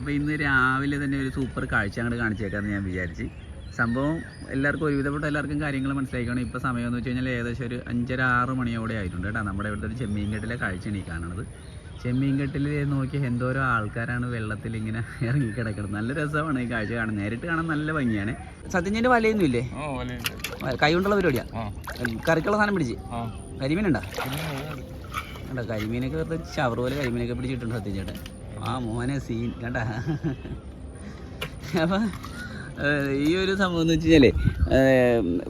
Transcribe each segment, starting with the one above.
അപ്പോൾ ഇന്ന് രാവിലെ തന്നെ ഒരു സൂപ്പർ കാഴ്ച അങ്ങോട്ട് കാണിച്ചേക്കാമെന്ന് ഞാൻ വിചാരിച്ച്. സംഭവം എല്ലാവർക്കും ഒരുവിധപ്പെട്ട എല്ലാവർക്കും കാര്യങ്ങൾ മനസ്സിലാക്കണം ഇപ്പോൾ സമയം എന്ന് വെച്ച് കഴിഞ്ഞാൽ ഏകദേശം ഒരു അഞ്ചര ആറ് മണിയോടെ ആയിട്ടുണ്ട് കേട്ടോ. നമ്മുടെ ഇവിടുത്തെ ഒരു ചെമ്മീൻകെട്ടിലെ കാഴ്ചയാണ് ഈ കാണുന്നത് ചെമ്മീൻകെട്ടിൽ നോക്കി എന്തോരോ ആൾക്കാരാണ് വെള്ളത്തിൽ ഇങ്ങനെ ഇറങ്ങി കിടക്കുന്നത് നല്ല രസമാണ് ഈ കാഴ്ച കാണുന്നത് നേരിട്ട് കാണാൻ നല്ല ഭംഗിയാണ്. സത്യഞ്ഞിന്റെ വലയൊന്നും ഇല്ലേ കൈ കൊണ്ടുള്ള പരിപാടിയാണ് കറിക്കുള്ള സാധനം പിടിച്ച്. കരിമീനുണ്ടോ? കരിമീനൊക്കെ വെറുതെ ഷവർ പോലെ കരിമീനൊക്കെ പിടിച്ചിട്ടുണ്ട് സത്യം ചേട്ടൻ ആ മോനെ സീൻ കേട്ടാ അപ്പം ഈ ഒരു സംഭവം എന്ന് വെച്ച് കഴിഞ്ഞാൽ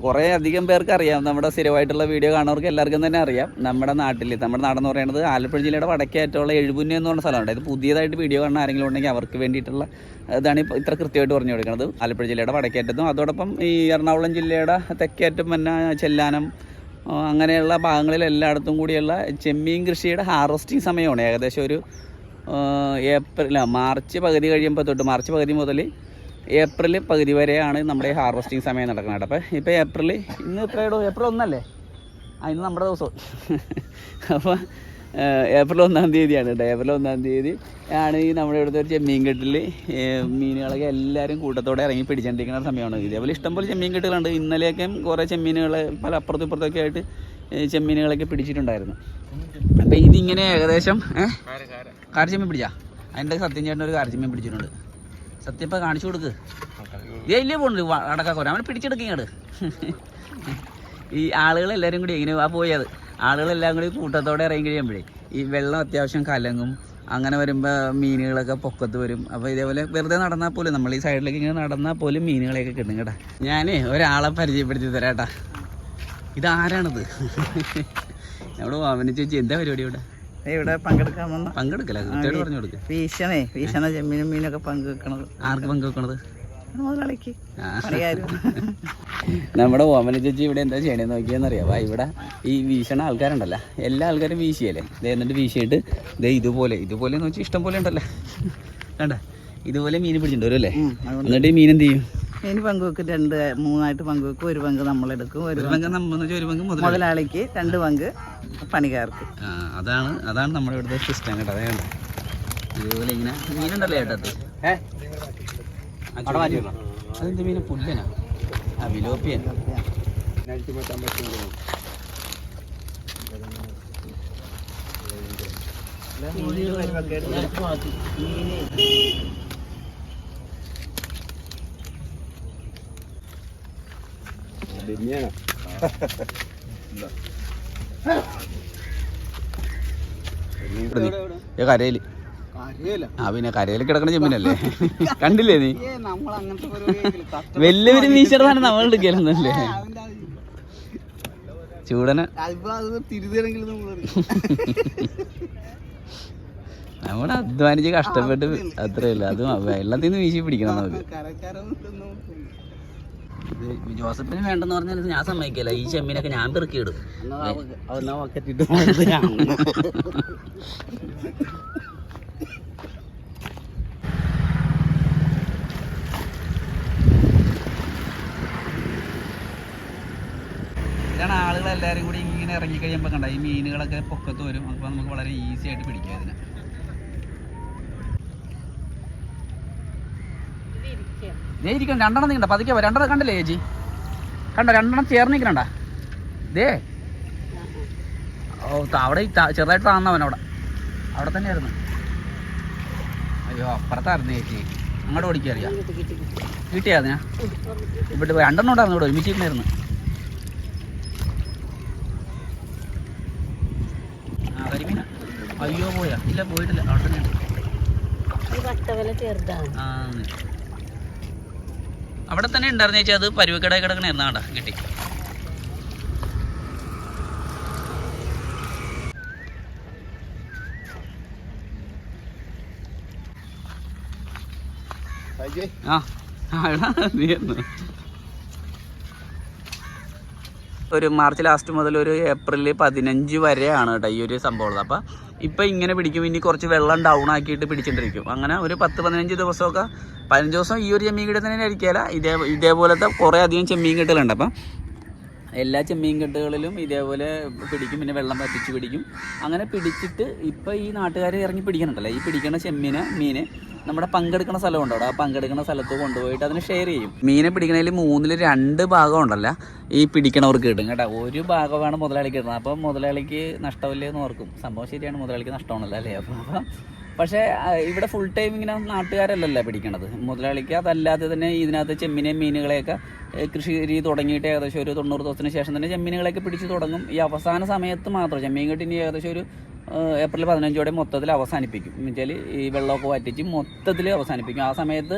കുറേ അധികം പേർക്ക് അറിയാം. നമ്മുടെ സ്ഥിരമായിട്ടുള്ള വീഡിയോ കാണുന്നവർക്ക് എല്ലാവർക്കും തന്നെ അറിയാം. നമ്മുടെ നാട്ടിൽ നമ്മുടെ നാടെന്ന് പറയുന്നത് ആലപ്പുഴ ജില്ലയുടെ വടക്കേറ്റമുള്ള എഴുപുന്ന എന്ന് പറഞ്ഞ സ്ഥലമുണ്ട് ഇത് പുതിയതായിട്ട് വീഡിയോ കാണുന്ന ആരെങ്കിലും ഉണ്ടെങ്കിൽ അവർക്ക് വേണ്ടിയിട്ടുള്ള ഇതാണ് ഇത്ര കൃത്യമായിട്ട് പറഞ്ഞു കൊടുക്കുന്നത്. ആലപ്പുഴ ജില്ലയുടെ വടക്കേറ്റത്തും അതോടൊപ്പം ഈ എറണാകുളം ജില്ലയുടെ തെക്കേറ്റം പിന്നെ ചെല്ലാനം അങ്ങനെയുള്ള ഭാഗങ്ങളിൽ എല്ലായിടത്തും കൂടിയുള്ള ചെമ്മീൻ കൃഷിയുടെ ഹാർവസ്റ്റിംഗ് സമയമാണ്. ഏകദേശം ഒരു ഏപ്രിൽ മാർച്ച് പകുതി കഴിയുമ്പോൾ തൊട്ട് മാർച്ച് പകുതി മുതൽ ഏപ്രിൽ പകുതി വരെയാണ് നമ്മുടെ ഹാർവസ്റ്റിംഗ് സമയം നടക്കുന്നത്. അപ്പോൾ ഇപ്പോൾ ഏപ്രിൽ ഇന്ന് എത്രയോ ഏപ്രിൽ ഒന്നല്ലേ? ഇന്ന് നമ്മുടെ ദിവസം. അപ്പോൾ ഏപ്രിൽ ഒന്നാം തീയതിയാണ് കേട്ടോ. ഏപ്രിൽ ഒന്നാം തീയതി ആണ് ഈ നമ്മുടെ ഇവിടുത്തെ ഒരു ചെമ്മീൻ കെട്ടിൽ മീനുകളൊക്കെ എല്ലാവരും കൂട്ടത്തോടെ ഇറങ്ങി പിടിച്ചുകൊണ്ടിരിക്കുന്ന സമയമാണ് ഇതേപോലെ ഇഷ്ടംപോലെ ചെമ്മീൻ കെട്ടുകളുണ്ട്. ഇന്നലെയൊക്കെ കുറേ ചെമ്മീനുകൾ പല അപ്പുറത്തും ഇപ്പുറത്തൊക്കെ ആയിട്ട് ചെമ്മീനുകളൊക്കെ പിടിച്ചിട്ടുണ്ടായിരുന്നു. അപ്പോൾ ഇതിങ്ങനെ ഏകദേശം ഏഹ് കാർച്ചെമ്മീൻ പിടിച്ചാ. അതിന്റെ സത്യം ചേട്ടൻ ഒരു കാർച്ചെമ്മീൻ പിടിച്ചിട്ടുണ്ട്. സത്യം ഇപ്പം കാണിച്ചു കൊടുക്ക്. വലിയ പോണ്ട് അടക്ക അടക്കാക്കോര അവനെ പിടിച്ചെടുക്കിങ്ങട് ഈ ആളുകളെല്ലാവരും കൂടി ഇങ്ങനെ ആ പോയത് ആളുകളെല്ലാം കൂടി കൂട്ടത്തോടെ ഇറങ്ങി കഴിയുമ്പോഴേ ഈ വെള്ളം അത്യാവശ്യം കലങ്ങും. അങ്ങനെ വരുമ്പോൾ മീനുകളൊക്കെ പൊക്കത്ത് വരും. അപ്പോൾ ഇതേപോലെ വെറുതെ നടന്നാൽ പോലും നമ്മൾ ഈ സൈഡിലേക്ക് ഇങ്ങനെ നടന്നാൽ പോലും മീനുകളെയൊക്കെ കിട്ടും കേട്ടാ. ഞാനേ ഒരാളെ പരിചയപ്പെടുത്തി തരാട്ടാ. ഇതാരാണിത്? നമ്മുടെ മാമനെ ചേച്ചി എന്താ പരിപാടി ഇവിടെ? ഇവിടെ പങ്കെടുക്കാൻ വന്ന പങ്കെടുക്കല കൃത്യമായിട്ട് പറഞ്ഞു കൊടുക്കുക വീശണേ വീശണ ചെമ്മീനും മീനൊക്കെ പങ്കുവെക്കണത് ആർക്ക് പങ്കുവെക്കണത് മുതലാളിക്ക്. നമ്മുടെ ഓമന ചേച്ചി ഇവിടെ എന്താ ചെയ്യണേന്ന് നോക്കിയെന്നറിയാം? ഇവിടെ ഈ വീശണ ആൾക്കാരുണ്ടല്ലോ. എല്ലാ ആൾക്കാരും വീശിയല്ലേ? ദേ എന്നിട്ട് വീശിയിട്ട് ദേ ഇതുപോലെ ഇതുപോലെ എന്ന് വെച്ചാൽ ഇഷ്ടം പോലെ ഉണ്ടല്ലേ. കണ്ട? ഇതുപോലെ മീൻ പിടിച്ചിട്ടുണ്ട് വരും അല്ലേ? എന്നിട്ട് ഈ മീൻ എന്ത് ചെയ്യും? മീൻ പങ്കുവെക്കും രണ്ട് മൂന്നായിട്ട് പങ്കുവെക്കും. ഒരു പങ്ക് നമ്മളെടുക്കും. ഒരു ഒരു പങ്ക് ഒരു പങ്ക് മുതൽ മുതലാളിക്ക് രണ്ട് പങ്ക് പണിക്കാർക്ക്. ആ അതാണ് അതാണ് നമ്മുടെ ഇവിടുത്തെ സിസ്റ്റം കേട്ടോ. അതേ കണ്ടോ? ഇതുപോലെ ഇങ്ങനെ മീനുണ്ടല്ലോ അതെന്ത് മീൻ പുല്ലനാ? ആ വിലോപ്പിയൻ ഏ, കരയിൽ. ആ പിന്നെ കരയിൽ കിടക്കണ ചെമ്മീനല്ലേ? കണ്ടില്ലേ നീ? വലിയൊരു വീശിടതാണ് നമ്മൾ എടുക്കലെന്നല്ലേ ചൂടന. നമ്മൾ അധ്വാനിച്ച് കഷ്ടപ്പെട്ട് അത്രയല്ല അതും അത് വെള്ളത്തിൽ നിന്ന് വീശി പിടിക്കണം നമുക്ക്. ഇത് ജോസഫിന് വേണ്ടെന്ന് പറഞ്ഞാൽ ഞാൻ സമ്മതിക്കില്ല. ഈ ചെമ്മീനൊക്കെ ഞാൻ പെറുക്കിയിടും. ഇതാണ് ആളുകൾ എല്ലാരും കൂടി ഇങ്ങനെ ഇറങ്ങി കഴിയുമ്പോൾ കണ്ട? ഈ മീനുകളൊക്കെ പൊക്കത്ത് വരും. അപ്പോൾ നമുക്ക് വളരെ ഈസി ആയിട്ട് പിടിക്കാം ഇതിനെ. ദേ ഇരിക്കണം രണ്ടെണ്ണം നിൽക്കണ്ട. പതുക്കെ. രണ്ടെണ്ണം കണ്ടില്ലേ ചേച്ചി? കണ്ട? രണ്ടെണ്ണം ചേർന്ന് നിൽക്കണ്ട. ദേ. ഓ അവിടെ ചെറുതായിട്ട് താന്നവൻ അവിടെ. അവിടെ തന്നെയായിരുന്നു. അയ്യോ അപ്പുറത്തായിരുന്നു ചേച്ചി. അങ്ങോട്ട് ഓടിക്കാൻ അറിയാം. കിട്ടിയാ ഞാൻ ഇവിടെ രണ്ടെണ്ണം ഉണ്ടായിരുന്നു ഇവിടെ. ഒരുമിച്ചിരുന്നായിരുന്നു. അയ്യോ പോയാ. ഇല്ല പോയിട്ടില്ല. അവിടെ തന്നെയുണ്ട് ആ. അവിടെ തന്നെ ഉണ്ടായിരുന്നു ചേച്ചി അത് പരുവക്കട കിടക്കണായിരുന്നു അവിടെ കിട്ടി. ആ ഒരു മാർച്ച് ലാസ്റ്റ് മുതൽ ഒരു ഏപ്രിൽ പതിനഞ്ച് വരെയാണ് കേട്ടോ ഈ ഒരു സംഭവം ഉള്ളത്. അപ്പം ഇപ്പം ഇങ്ങനെ പിടിക്കും ഇനി കുറച്ച് വെള്ളം ഡൗൺ ആക്കിയിട്ട് പിടിച്ചിട്ടിരിക്കും അങ്ങനെ ഒരു പത്ത് പതിനഞ്ച് ദിവസമൊക്കെ പതിനഞ്ച് ദിവസം ഈ ഒരു ചെമ്മീൻ കിട്ടുന്നതിനായിരിക്കില്ല ഇതേ ഇതേപോലത്തെ കുറേ അധികം ചെമ്മീൻ കിട്ടലുണ്ട്. അപ്പം എല്ലാ ചെമ്മീൻ കെട്ടുകളിലും ഇതേപോലെ പിടിക്കും പിന്നെ വെള്ളം വറ്റിച്ച് പിടിക്കും. അങ്ങനെ പിടിച്ചിട്ട് ഇപ്പം ഈ നാട്ടുകാർ ഇറങ്ങി പിടിക്കണുണ്ടല്ലോ. ഈ പിടിക്കുന്ന ചെമ്മീന് മീന് നമ്മുടെ പങ്കെടുക്കുന്ന സ്ഥലമുണ്ട് അവിടെ. ആ പങ്കെടുക്കുന്ന സ്ഥലത്ത് കൊണ്ടുപോയിട്ട് അതിന് ഷെയർ ചെയ്യും. മീനെ പിടിക്കണതിൽ മൂന്നിൽ രണ്ട് ഭാഗം ഉണ്ടല്ലോ. ഈ പിടിക്കണവർക്ക് കിട്ടും കേട്ടോ. ഒരു ഭാഗമാണ് മുതലാളിക്ക് കിട്ടുന്നത്. അപ്പോൾ മുതലാളിക്ക് നഷ്ടമില്ലേ എന്ന് ഓർക്കും. സംഭവം ശരിയാണ്. മുതലാളിക്ക് നഷ്ടമാണല്ലോ അല്ലേ? അപ്പം പക്ഷേ ഇവിടെ ഫുൾ ടൈം ഇങ്ങനെ നാട്ടുകാരല്ലല്ലോ പിടിക്കണത്? മുതലാളിക്ക് അതല്ലാതെ തന്നെ ഇതിനകത്ത് ചെമ്മീനെയും മീനുകളെയൊക്കെ കൃഷി രീതി തുടങ്ങിയിട്ട് ഏകദേശം ഒരു തൊണ്ണൂറ് ദിവസത്തിന് ശേഷം തന്നെ ചെമ്മീനുകളെയൊക്കെ പിടിച്ചു തുടങ്ങും. ഈ അവസാന സമയത്ത് മാത്രം ചെമ്മീൻ കെട്ടിനി ഏകദേശം ഒരു ഏപ്രിൽ പതിനഞ്ചോടെ മൊത്തത്തിൽ അവസാനിപ്പിക്കും. എന്ന് വെച്ചാൽ ഈ വെള്ളമൊക്കെ വറ്റിച്ച് മൊത്തത്തിൽ അവസാനിപ്പിക്കും. ആ സമയത്ത്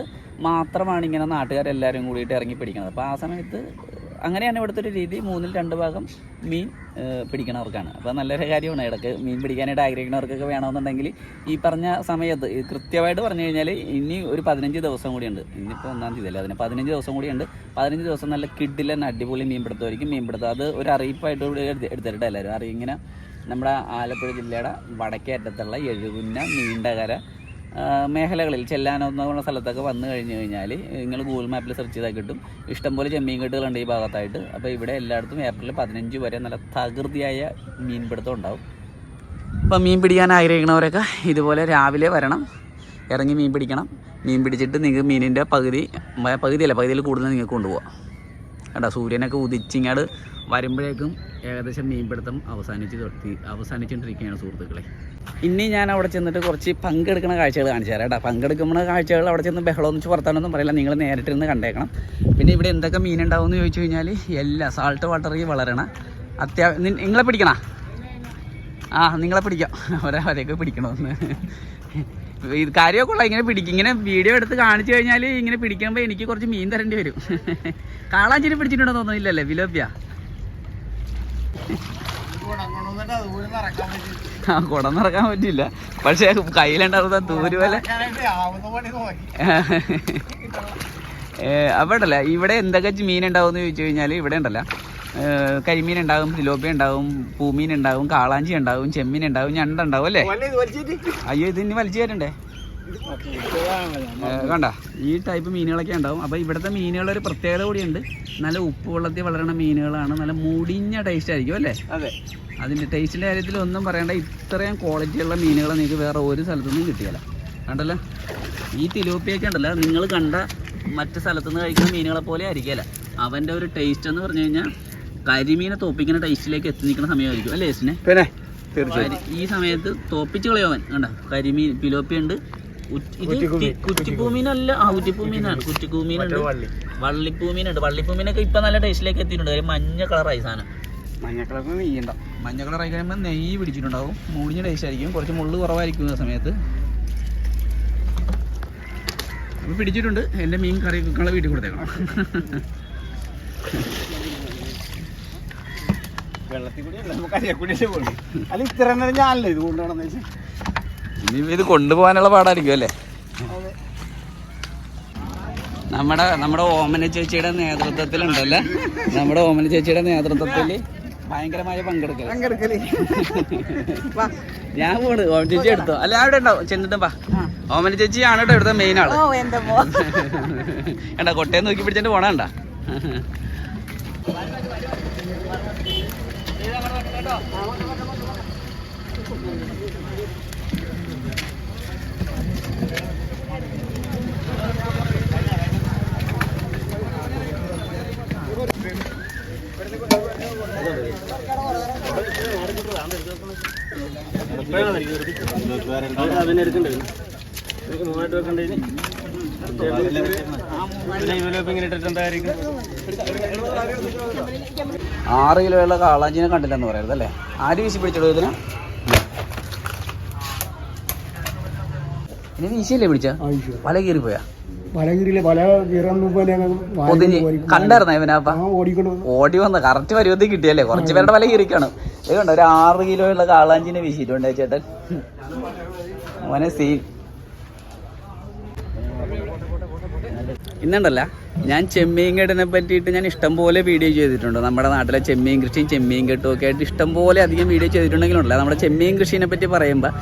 മാത്രമാണ് ഇങ്ങനെ നാട്ടുകാരെല്ലാവരും കൂടിയിട്ട് ഇറങ്ങി പിടിക്കുന്നത് അപ്പോൾ ആ സമയത്ത് അങ്ങനെയാണ് ഇവിടുത്തെ ഒരു രീതി. മൂന്നിൽ രണ്ട് ഭാഗം മീൻ പിടിക്കണവർക്കാണ്. അപ്പോൾ നല്ലൊരു കാര്യമാണ്. ഇടയ്ക്ക് മീൻ പിടിക്കാനായിട്ട് ആഗ്രഹിക്കുന്നവർക്കൊക്കെ വേണമെന്നുണ്ടെങ്കിൽ ഈ പറഞ്ഞ സമയത്ത് കൃത്യമായിട്ട് പറഞ്ഞു കഴിഞ്ഞാൽ ഇനി ഒരു പതിനഞ്ച് ദിവസം കൂടിയുണ്ട്. ഇന്നിപ്പോൾ ഒന്നാം തീയതി അല്ലേ? അതിന് പതിനഞ്ച് ദിവസം കൂടിയുണ്ട്. പതിനഞ്ച് ദിവസം നല്ല കിഡിലൻ അടിപൊളി മീൻ പിടുത്തമായിരിക്കും. മീൻ പിടുത്തം അത് ഒരു അറിയിപ്പായിട്ട് കൂടി എടുത്ത് എടുത്തിട്ട് എല്ലാവരും. അറിയിങ്ങനെ നമ്മുടെ ആലപ്പുഴ ജില്ലയുടെ വടക്കേ അറ്റത്തുള്ള എഴുകുന്ന നീണ്ടകര മേഖലകളിൽ ചെല്ലാനൊന്നുള്ള സ്ഥലത്തൊക്കെ വന്നു കഴിഞ്ഞു കഴിഞ്ഞാൽ നിങ്ങൾ ഗൂഗിൾ മാപ്പിൽ സെർച്ച് ചെയ്താൽ കിട്ടും. ഇഷ്ടംപോലെ ചെമ്മീൻ കെട്ടുകളുണ്ട് ഈ ഭാഗത്തായിട്ട്. അപ്പോൾ ഇവിടെ എല്ലായിടത്തും ഏപ്രിൽ പതിനഞ്ച് വരെ നല്ല തകൃതിയായ മീൻപിടുത്തം ഉണ്ടാവും. അപ്പോൾ മീൻ പിടിക്കാൻ ആഗ്രഹിക്കുന്നവരൊക്കെ ഇതുപോലെ രാവിലെ വരണം. ഇറങ്ങി മീൻ പിടിക്കണം. മീൻ പിടിച്ചിട്ട് നിങ്ങൾക്ക് മീനിന്റെ പകുതി പകുതിയല്ല പകുതിയിൽ കൂടുതൽ നിങ്ങൾക്ക് കൊണ്ടുപോകാം കേട്ടോ സൂര്യനൊക്കെ ഉദിച്ചിങ്ങാട് വരുമ്പോഴേക്കും ഏകദേശം മീൻപിടുത്തം അവസാനിച്ച് തൊട്ടി അവസാനിച്ചുകൊണ്ടിരിക്കുകയാണ് സുഹൃത്തുക്കളെ. ഇനി ഞാൻ അവിടെ ചെന്നിട്ട് കുറച്ച് പങ്കെടുക്കുന്ന കാഴ്ചകൾ കാണിച്ചു തരാം കേട്ടോ. പങ്കെടുക്കുന്ന കാഴ്ചകൾ അവിടെ ചെന്ന് ബഹളം വെച്ച് വർത്താനൊന്നും പറയില്ല. നിങ്ങൾ നേരിട്ടിരുന്ന് കണ്ടേക്കണം. പിന്നെ ഇവിടെ എന്തൊക്കെ മീനുണ്ടാവും എന്ന് ചോദിച്ചു കഴിഞ്ഞാൽ എല്ലാ സാൾട്ട് വാട്ടറിൽ വളരണ അത്യാവശ്യം നിങ്ങളെ പിടിക്കണ? ആ നിങ്ങളെ പിടിക്കാം. ഒരാവരെയൊക്കെ പിടിക്കണമെന്ന്. ഇത് കാര്യമൊക്കെ ഉള്ള. ഇങ്ങനെ പിടിക്കും. ഇങ്ങനെ വീഡിയോ എടുത്ത് കാണിച്ചു കഴിഞ്ഞാൽ ഇങ്ങനെ പിടിക്കുമ്പോൾ എനിക്ക് കുറച്ച് മീൻ തരേണ്ടി വരും. കാളാഞ്ചേരി പിടിച്ചിട്ടുണ്ടോ തോന്നുന്നില്ലല്ലേ വിലോപ്യ? ആ കുടം നിറക്കാൻ പറ്റില്ല പക്ഷെ കയ്യിലുണ്ടാവുന്ന തൂര് പോലെ. അവിടെ ഉണ്ടല്ല ഇവിടെ എന്തൊക്കെ മീൻ ഉണ്ടാവും എന്ന് ചോദിച്ചു കഴിഞ്ഞാൽ ഇവിടെ ഉണ്ടല്ല. കരിമീൻ ഉണ്ടാവും തിലോപ്പിയ ഉണ്ടാവും പൂമീൻ ഉണ്ടാവും കാളാഞ്ചി ഉണ്ടാവും ചെമ്മീൻ ഉണ്ടാവും ഞണ്ട ഉണ്ടാവും അല്ലേ? അയ്യോ ഇത് ഇനി വലിച്ചു തരണ്ടേ? കണ്ട? ഈ ടൈപ്പ് മീനുകളൊക്കെ ഉണ്ടാവും. അപ്പോൾ ഇവിടുത്തെ മീനുകളുടെ ഒരു പ്രത്യേകത കൂടിയുണ്ട്. നല്ല ഉപ്പ് വെള്ളത്തിൽ വളരുന്ന മീനുകളാണ്. നല്ല മുടിഞ്ഞ ടേസ്റ്റ് ആയിരിക്കും അല്ലേ? അതെ. അതിന്റെ ടേസ്റ്റിന്റെ കാര്യത്തിൽ ഒന്നും പറയണ്ട. ഇത്രയും ക്വാളിറ്റിയുള്ള മീനുകൾ നിങ്ങൾക്ക് വേറെ ഒരു സ്ഥലത്തുനിന്നും കിട്ടിയല്ല. കണ്ടല്ലോ? ഈ തിലോപ്പിയൊക്കെ ഉണ്ടല്ലോ. നിങ്ങൾ കണ്ട മറ്റ് സ്ഥലത്തുനിന്ന് കഴിക്കുന്ന മീനുകളെ പോലെ ആയിരിക്കില്ല. അവന്റെ ഒരു ടേസ്റ്റ് എന്ന് പറഞ്ഞു കഴിഞ്ഞാൽ കരിമീനെ തോപ്പിക്കുന്ന ടേസ്റ്റിലേക്ക് എത്തി നിൽക്കുന്ന സമയമായിരിക്കും. അല്ലേ പിന്നെ ഈ സമയത്ത് തോപ്പിച്ച് കളയവൻ. കണ്ട? കരിമീൻ പിലോപ്പി ഉണ്ട്. കുറ്റിപ്പൂമീനല്ല ആ കുറ്റിഭൂമിനാണ് കുറ്റിഭൂമിനുണ്ട് വള്ളി. വള്ളിപ്പൂമീനുണ്ട് വള്ളിപ്പൂമീനൊക്കെ ഇപ്പൊ നല്ല ടേസ്റ്റിലേക്ക് എത്തിയിട്ടുണ്ട്. കാര്യം മഞ്ഞ കളറായി സാധനം മഞ്ഞ കളർ നെയ്യണ്ട. മഞ്ഞ കളറായി കഴിയുമ്പോൾ നെയ്യ് പിടിച്ചിട്ടുണ്ടാവും. മൂടിഞ്ഞ ടേസ്റ്റ് ആയിരിക്കും. കുറച്ച് മുള്ളു കുറവായിരിക്കും ആ സമയത്ത്. അപ്പോൾ പിടിച്ചിട്ടുണ്ട്. എന്റെ മീൻ കറി കുക്കളെ വീട്ടിൽ കൊടുത്തേക്കണം. വെള്ളത്തിൽ കൂടി അല്ല നമുക്ക് അരിയെ കൂടി അല്ല ഇത്ര നേരം ഞാനല്ലേ ഇത് കൊണ്ടുപോകണമെന്ന് വെച്ചാൽ ഇനി ഇത് കൊണ്ടുപോകാനുള്ള പാടായിരിക്കും അല്ലേ? നമ്മുടെ നമ്മുടെ ഓമന ചേച്ചിയുടെ നേതൃത്വത്തിലുണ്ടല്ലേ? നമ്മുടെ ഓമന ചേച്ചിയുടെ നേതൃത്വത്തിൽ ഭയങ്കരമായ പങ്കെടുക്കൽ പങ്കെടുക്കൽ. ഞാൻ പോണ്. ഓമന ചേച്ചി എടുത്തോ? അല്ല അവിടെ ഉണ്ടാവും ചെന്നിട്ട് വാ. ഓമന ചേച്ചി ആണ് കേട്ടോ എടുത്ത മെയിൻ ആൾ കണ്ടാ കൊട്ടയം നോക്കി പിടിച്ചിട്ട് പോണണ്ട ആറ് കിലോയുള്ള കാളാഞ്ചിനെ കണ്ടില്ലെന്ന് പറയരുത് അല്ലേ ആര് വീശി പിടിച്ചോളൂ വീശിയല്ലേ പിടിച്ച വല കീറി പോയാ വല കണ്ടായിരുന്ന ഇവനപ്പ ഓടിക്കൊണ്ട് ഓടി വന്ന കറക്റ്റ് പരുവത്തിൽ കിട്ടിയല്ലേ? കുറച്ച് പേരുടെ വല കീറിക്കാണ്. ഇത് കണ്ടോ ഒരു ആറ് കിലോയുള്ള കാളാഞ്ചിനെ വീശിയിട്ടുണ്ട് ചേട്ടൻ. മോനെ സീൻ ഇന്നുണ്ടല്ല ഞാൻ ചെമ്മീൻ കെട്ടിനെ പറ്റിയിട്ട് ഞാൻ ഇഷ്ടംപോലെ വീഡിയോ ചെയ്തിട്ടുണ്ട്. നമ്മുടെ നാട്ടിലെ ചെമ്മീൻ കൃഷിയും ചെമ്മീൻ കെട്ടും ഒക്കെ ആയിട്ട് ഇഷ്ടംപോലെ അധികം വീഡിയോ ചെയ്തിട്ടുണ്ടെങ്കിലുണ്ടല്ല. നമ്മുടെ ചെമ്മീൻ കൃഷിനെ പറ്റി പറയുമ്പോൾ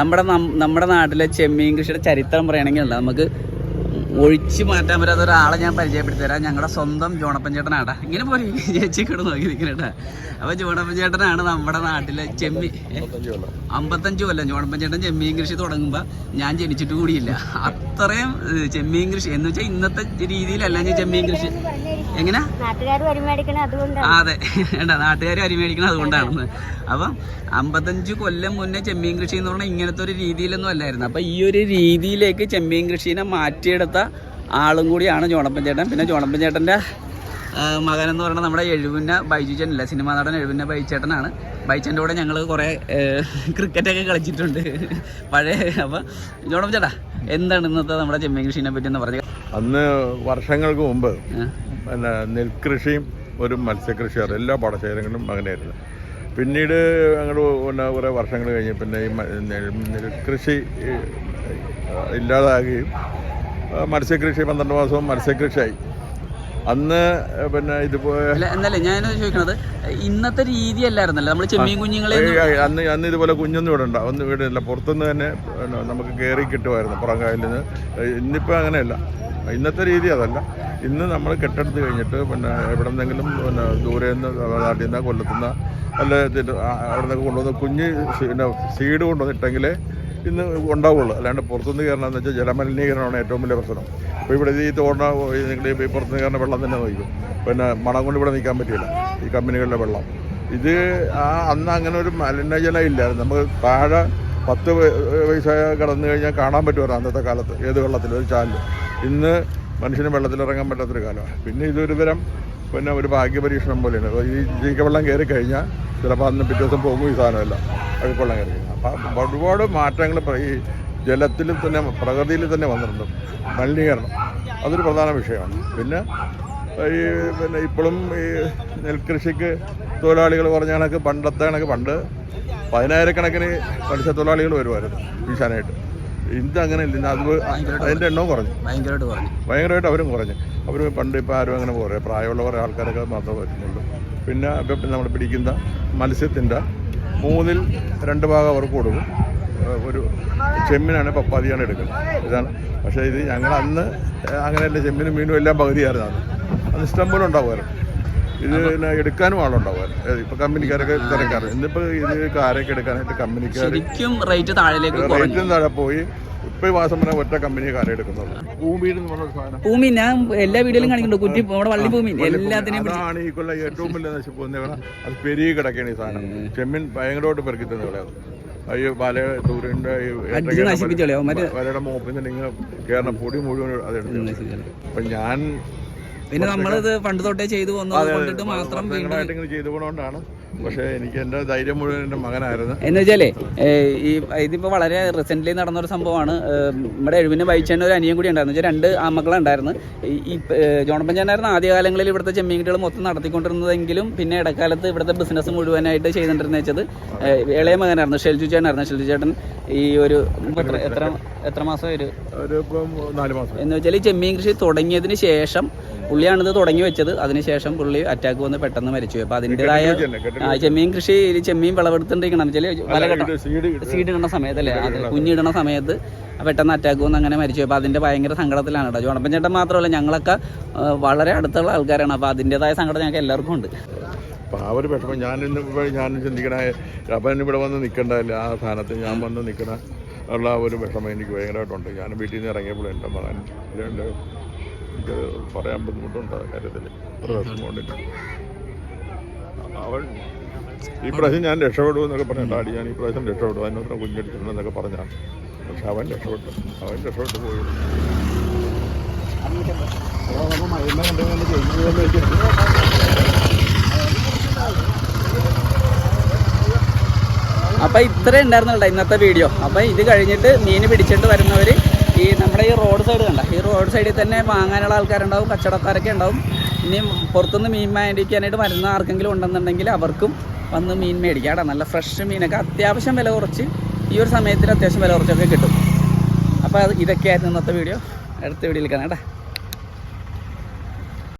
നമ്മുടെ നമ്മുടെ നാട്ടിലെ ചെമ്മീൻ കൃഷിയുടെ ചരിത്രം പറയുകയാണെങ്കിലല്ല നമുക്ക് ഒഴിച്ച് മാറ്റാൻ പറ്റാത്ത ഒരാളെ ഞാൻ പരിചയപ്പെടുത്തി തരാം ഞങ്ങളുടെ സ്വന്തം ജോണപ്പൻ ചേട്ടനാട്ടാ. ഇങ്ങനെ പോലെ ചേച്ചി കൂടെ നോക്കി നിൽക്കണേട്ടാ അപ്പോൾ ജോണപ്പൻ ചേട്ടനാണ് നമ്മുടെ നാട്ടിലെ ചെമ്മി. അമ്പത്തഞ്ചു കൊല്ലം ജോണപ്പൻ ചേട്ടൻ ചെമ്മീൻ കൃഷി തുടങ്ങുമ്പോൾ ഞാൻ ജനിച്ചിട്ട് കൂടിയില്ല. അത്രയും ചെമ്മീൻ കൃഷി. എന്ന് വെച്ചാൽ ഇന്നത്തെ രീതിയിലല്ല ഞാൻ ചെമ്മീൻ കൃഷി. എങ്ങനെ? അതെ. വേണ്ട നാട്ടുകാർ അരി മേടിക്കണം അതുകൊണ്ടാണ് അപ്പം അമ്പത്തഞ്ച് കൊല്ലം മുന്നേ ചെമ്മീൻ കൃഷി എന്ന് പറഞ്ഞാൽ ഇങ്ങനത്തെ ഒരു രീതിയിലൊന്നും അല്ലായിരുന്നു. അപ്പം ഈ ഒരു രീതിയിലേക്ക് ചെമ്മീൻ കൃഷിനെ മാറ്റിയെടുത്ത ആളും കൂടിയാണ് ജോണപ്പൻ ചേട്ടൻ. പിന്നെ ജോണപ്പൻ ചേട്ടന്റെ മകൻ എന്ന് പറയുന്നത് നമ്മുടെ എഴുവിന്റെ ബൈജു ചേട്ടനില്ല? സിനിമാ നടൻ എഴുവിന്റെ ബൈച്ചേട്ടനാണ് ബൈച്ചന്റെ കൂടെ ഞങ്ങൾ കുറേ ക്രിക്കറ്റൊക്കെ കളിച്ചിട്ടുണ്ട്. പഴയ അപ്പം ജോണപ്പൻ ചേട്ടാ എന്താണ് ഇന്നത്തെ നമ്മുടെ ചെമ്മീൻ കൃഷിനെ പറ്റി എന്ന് പറഞ്ഞത് അന്ന് വർഷങ്ങൾക്ക് മുമ്പ്. പിന്നെ നെൽകൃഷിയും ഒരു മത്സ്യകൃഷിയും എല്ലാ പാടശേഖരങ്ങളും അങ്ങനെയായിരുന്നു. പിന്നീട് അങ്ങോട്ട് പിന്നെ കുറേ വർഷങ്ങൾ കഴിഞ്ഞ് പിന്നെ ഈ നെൽകൃഷി ഇല്ലാതാകുകയും മത്സ്യകൃഷി പന്ത്രണ്ട് മാസവും മത്സ്യകൃഷിയായി. അന്ന് പിന്നെ ഇതുപോലെ എന്നല്ലേ ഞാൻ ചോദിക്കണത് ഇന്നത്തെ രീതി അല്ലായിരുന്നല്ലോ? നമ്മൾ ചെമ്മീൻ കുഞ്ഞുങ്ങളെ അന്ന് അന്ന് ഇതുപോലെ കുഞ്ഞൊന്നും ഇവിടെ ഉണ്ടാവും ഒന്നും ഇവിടെ ഇല്ല. പുറത്തുനിന്ന് തന്നെ നമുക്ക് കയറി കിട്ടുമായിരുന്നു പുറംകായലിൽ നിന്ന്. ഇന്നിപ്പോൾ അങ്ങനെയല്ല. ഇന്നത്തെ രീതി അതല്ല. ഇന്ന് നമ്മൾ കെട്ടെടുത്ത് കഴിഞ്ഞിട്ട് പിന്നെ എവിടെ നിന്നെങ്കിലും പിന്നെ ദൂരെ നിന്ന് നാട്ടിൽ നിന്ന് കൊല്ലത്തുനിന്ന് അല്ല ഇതിന്റെ അവിടെ നിന്നൊക്കെ കൊണ്ടുവന്ന് കുഞ്ഞ് പിന്നെ സീഡ് കൊണ്ടുവന്നിട്ടെങ്കിലേ ഇന്ന് ഉണ്ടാവുള്ളൂ. അല്ലാണ്ട് പുറത്തുനിന്ന് കയറണം എന്ന് വെച്ചാൽ ജലമലിനീകരണമാണ് ഏറ്റവും വലിയ പ്രശ്നം. അപ്പോൾ ഇവിടെ ഈ തോർണ നിങ്ങളുടെ ഈ പുറത്തുനിന്ന് കയറുന്ന വെള്ളം തന്നെ നോക്കും പിന്നെ മണം കൊണ്ട് ഇവിടെ നിൽക്കാൻ പറ്റില്ല ഈ കമ്പനികളുടെ വെള്ളം. ഇത് ആ അന്ന് അങ്ങനെ ഒരു മലിനജലം ഇല്ലായിരുന്നു. നമുക്ക് താഴെ പത്ത് വയസ്സായ കടന്നു കഴിഞ്ഞാൽ കാണാൻ പറ്റുമോ അന്നത്തെ കാലത്ത് ഏത് വെള്ളത്തിൽ ഒരു ചാലിൽ ഇന്ന് മനുഷ്യന് വെള്ളത്തിലിറങ്ങാൻ പറ്റാത്തൊരു കാലമാണ്. പിന്നെ ഇതൊരു തരം പിന്നെ ഒരു ഭാഗ്യപരീക്ഷണം പോലെയാണ്. ഈ ജീക്കവെള്ളം കയറി കഴിഞ്ഞാൽ ചിലപ്പോൾ അന്ന് പിറ്റേ ദിവസം പോകും ഈ സാധനമല്ല. അഴുക്കുവെള്ളം കയറി ഒരുപാട് മാറ്റങ്ങൾ ഈ ജലത്തിൽ തന്നെ പ്രകൃതിയിൽ തന്നെ വന്നിട്ടുണ്ട്. മലിനീകരണം. അതൊരു പ്രധാന വിഷയമാണ്. പിന്നെ ഈ പിന്നെ ഇപ്പോഴും ഈ നെൽകൃഷിക്ക് തൊഴിലാളികൾ പറഞ്ഞ കണക്ക് പണ്ടത്തെ കണക്ക് പണ്ട് പതിനായിരക്കണക്കിന് മത്സ്യത്തൊഴിലാളികൾ വരുമായിരുന്നു വീശാനായിട്ട് ഇന്ന് അങ്ങനെ ഇല്ല. അത് അതിന്റെ എണ്ണവും കുറഞ്ഞു. ഭയങ്കരമായിട്ട് പറഞ്ഞു ഭയങ്കരമായിട്ട് അവരും കുറഞ്ഞു. അവർ പണ്ട് ഇപ്പോൾ ആരും അങ്ങനെ പോരെ. പ്രായമുള്ള കുറേ ആൾക്കാരൊക്കെ മാത്രമേ വരുന്നുള്ളൂ. പിന്നെ ഇപ്പം നമ്മൾ പിടിക്കുന്ന മത്സ്യത്തിന്റെ മൂന്നിൽ രണ്ട് ഭാഗം അവർക്ക് കൊടുക്കും. ഒരു ചെമ്മിനാണ് പപ്പാതിയാണ് എടുക്കുന്നത്. ഇതാണ്. പക്ഷേ ഇത് ഞങ്ങൾ അന്ന് അങ്ങനെയല്ല ചെമ്മിനും മീനും എല്ലാം പകുതിയായിരുന്നു അന്ന് അന്ന് ഇഷ്ടം പോലെ ഉണ്ടാവുമായിരുന്നു ഇത് പിന്നെ എടുക്കാനും ആളുണ്ടാവും ഇപ്പൊ കമ്പനിക്കാരൊക്കെ തിരക്കാറ്. ഇന്നിപ്പോ ഇത് കാരൊക്കെ എടുക്കാനായിട്ട് കമ്പനിക്കാർ ശരിക്കും റേറ്റ് താഴേക്ക് റേറ്റും താഴെ പോയി. ഇപ്പൊ മാസം ഒറ്റ കമ്പനി എടുക്കുന്നുള്ളൂ. ഭൂമിയിൽ ഭൂമി ഞാൻ എല്ലാ വീഡിയോയിലും കാണിക്കുന്നുണ്ട്. കുറ്റി നമ്മുടെ വള്ളി ഭൂമി. എല്ലാത്തിനെയും പിടിച്ച് അതാണ് ഈ കൊല്ലം ഏറ്റവും വലിയ നശിപ്പ് അത് പെരുകി കിടക്കുകയാണ് ഈ സാധനം. ചെമ്മീൻ ഭയങ്കരമായിട്ട് പെറുക്കി തന്നെ കളയത് ഈ വല. വലയുടെ മോപ്പിൽ നിന്ന് ഇങ്ങനെ കയറുന്ന പൊടി മുഴുവൻ ഞാൻ പിന്നെ നമ്മളിത് പണ്ട് തൊട്ടേ ചെയ്തു വന്നത് മാത്രം വീണ്ടും വർഷങ്ങളായിട്ട് ചെയ്തു കൊണ്ടുകൊണ്ടാണ് പക്ഷേ എനിക്ക് എന്റെ ധൈര്യം മുഴുവൻ എന്റെ മകനായിരുന്നു. എന്ന് വെച്ചാലേ ഈ ഇതിപ്പോ വളരെ റീസെന്റ്ലി നടന്ന ഒരു സംഭവമാണ് നമ്മുടെ എഴുവിനെ ബൈച്ചേണ്ട ഒരു അനിയൻ കൂടി ഉണ്ടായിരുന്നു. വെച്ചാൽ രണ്ട് ആമക്കളുണ്ടായിരുന്നു ഈ ജോൺ പഞ്ചായത്തായിരുന്നു ആദ്യകാലങ്ങളിൽ ഇവിടുത്തെ ചെമ്മീൻകുട്ടികൾ മൊത്തം നടത്തിക്കൊണ്ടിരുന്നതെങ്കിലും പിന്നെ ഇടക്കാലത്ത് ഇവിടുത്തെ ബിസിനസ് മുഴുവനായിട്ട് ചെയ്തിട്ടുണ്ടെന്ന് വെച്ചത് ഇളയ മകനായിരുന്നു ഷെൽജു ചേട്ടനായിരുന്നു. ഷെൽജു ചേട്ടൻ ഈ ഒരു എത്ര എത്ര മാസം ഒരു നാല് മാസം. എന്ന് വെച്ചാൽ ഈ ചെമ്മീൻ കൃഷി തുടങ്ങിയതിന് ശേഷം പുള്ളിയാണിത് തുടങ്ങി വെച്ചത്. അതിനുശേഷം പുള്ളി അറ്റാക്ക് വന്ന് പെട്ടെന്ന് മരിച്ചു. അപ്പൊ അപ്പോൾ അതിന്റെതായ ചെമ്മീൻ കൃഷി ചെമ്മീൻ വിളവെടുത്തിണ്ടിരിക്കണം. വെച്ചാൽ വല സീഡ് ഇടുന്ന സമയത്തല്ലേ? അത് കുഞ്ഞിടുന്ന സമയത്ത് പെട്ടെന്ന് അറ്റാക്ക് വന്ന് അങ്ങനെ മരിച്ചു. അപ്പോൾ അതിന്റെ ഭയങ്കര സങ്കടത്തിലാണ് കേട്ടോ. ജോണപ്പൻ ചേട്ടൻ മാത്രമല്ല ഞങ്ങളൊക്കെ വളരെ അടുത്തുള്ള ആൾക്കാരാണ്. അപ്പോൾ അതിന്റെതായ സങ്കടം ഞങ്ങൾക്ക് എല്ലാവർക്കും ഉണ്ട്. അപ്പം ആ ഒരു വിഷമം ഞാൻ ഇന്ന് ഇപ്പോൾ ഞാൻ ചിന്തിക്കണ അപ്പം ഇവിടെ വന്ന് നിൽക്കണ്ടല്ല ആ സ്ഥാനത്ത് ഞാൻ വന്ന് നിൽക്കണ ഉള്ള ഒരു വിഷമം എനിക്ക് ഭയങ്കരമായിട്ടുണ്ട്. ഞാൻ വീട്ടിൽ നിന്ന് ഇറങ്ങിയപ്പോൾ എന്റെ മകൻ എന്റെ എനിക്ക് പറയാൻ ബുദ്ധിമുട്ടുണ്ട് കാര്യത്തിൽ. ഒരു കൊണ്ടിട്ട്. അവൻ ഈ പ്രാവശ്യം ഞാൻ രക്ഷപ്പെടും എന്നൊക്കെ പറഞ്ഞു ഡാഡി ഞാൻ ഈ പ്രാവശ്യം രക്ഷപ്പെടും. അതിനൊരു കുഞ്ഞെടുത്തിട്ടുണ്ടെന്നൊക്കെ പറഞ്ഞാൽ പക്ഷെ അവൻ രക്ഷപ്പെട്ടു. അവൻ രക്ഷപ്പെട്ടു പോയി. അപ്പോൾ ഇത്രേ ഉണ്ടായിരുന്നുള്ളൂ ഇന്നത്തെ വീഡിയോ അപ്പോൾ ഇത് കഴിഞ്ഞിട്ട് മീൻ പിടിച്ചിട്ട് വരുന്നവർ ഈ നമ്മുടെ ഈ റോഡ് സൈഡ് കണ്ട. ഈ റോഡ് സൈഡിൽ തന്നെ വാങ്ങാനുള്ള ആൾക്കാരുണ്ടാവും കച്ചവടക്കാരൊക്കെ ഉണ്ടാവും. ഇനി പുറത്തുനിന്ന് മീൻ മേടിക്കാനായിട്ട് വരുന്ന ആർക്കെങ്കിലും ഉണ്ടെന്നുണ്ടെങ്കിൽ അവർക്കും വന്ന് മീൻ മേടിക്കാം നല്ല ഫ്രഷ് മീനൊക്കെ. അത്യാവശ്യം വില കുറച്ച്. ഈ ഒരു സമയത്തിന് അത്യാവശ്യം വില കുറച്ചൊക്കെ കിട്ടും. അപ്പോൾ അത് ഇതൊക്കെയായിരുന്നു ഇന്നത്തെ വീഡിയോ അടുത്ത വീഡിയോയിൽ കാണാം കേട്ടോ.